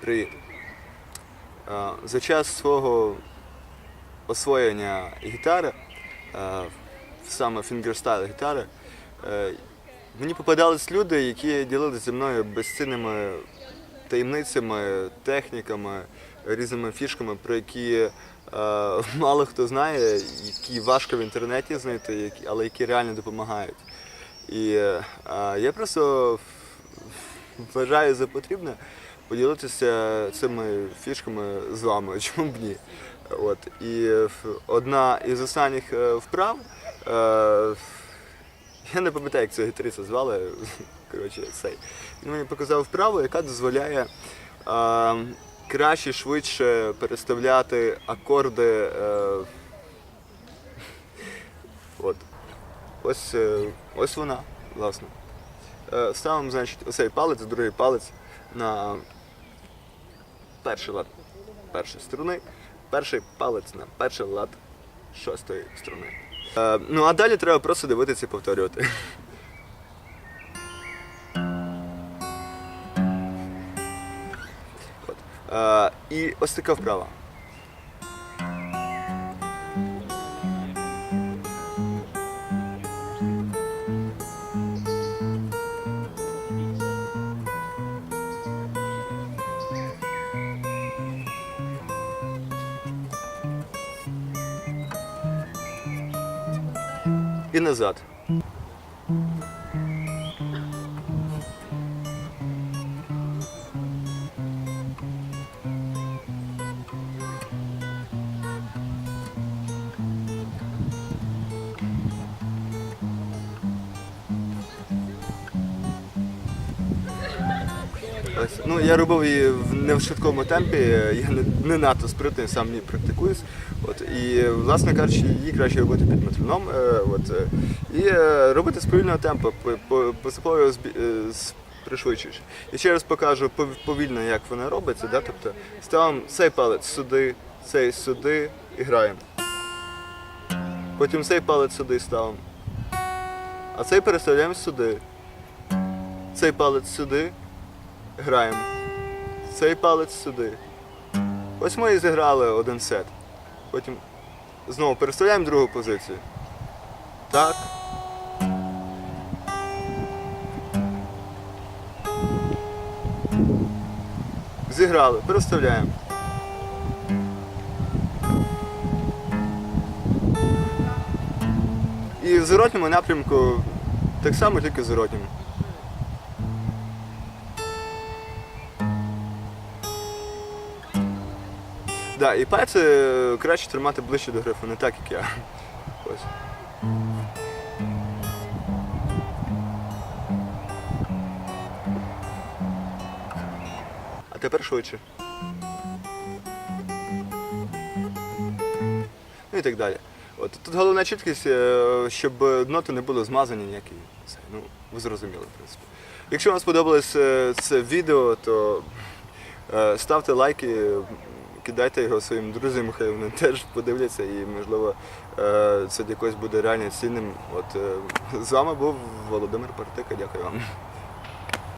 Привіт. За час свого освоєння гітари, саме фінгерстайл гітари, е, мені попадались люди, які ділилися зі мною безцінними таємницями, техніками, різними фішками, про які е, мало хто знає, які важко в інтернеті знайти, але які реально допомагають. І е, я просто вважаю за потрібне поділитися цими фішками з вами, чому б ні. От. І одна із останніх е, вправ, е, я не пам'ятаю, як цього гітариста звали, коротше, цей. Він мені показав вправу, яка дозволяє е, краще, швидше переставляти акорди. От. Ось, ось вона, власне. Ставимо, значить, оцей палець, другий палець на перший лад першої струни, перший палець на перший лад шостої струни. Е, ну а далі треба просто дивитися і повторювати. От. Е, і ось така вправа. І назад. Ось, ну, я робив її в не в швидкому темпі, я не, не надто спритний, сам не практикуюсь. От, і, власне кажучи, її краще робити під метроном. Е, от, е, і е, робити з повільного темпу, по- по- поступово його е, пришвидшуючи. І ще раз покажу повільно, як вона робиться. Да? Тобто ставимо цей палець сюди, цей сюди і граємо. Потім цей палець сюди ставимо. А цей переставляємо сюди. Цей палець сюди граємо. Цей палець сюди. Ось ми і зіграли один сет. Потім знову переставляємо другу позицію. Так. Зіграли, переставляємо. І в зворотньому напрямку так само, тільки в зворотньому. Да, і пальці е, краще тримати ближче до грифу, не так, як я. Ось. А тепер швидше. Ну і так далі. От тут головна чіткість, е, щоб ноти не були змазані ніякі. Це, ну, ви зрозуміли, в принципі. Якщо вам сподобалось е, це відео, то ставте лайки, кидайте його своїм друзям, хай вони теж подивляться і, можливо, це якось буде реально цінним. От, е, з вами був Володимир Партика. Дякую вам.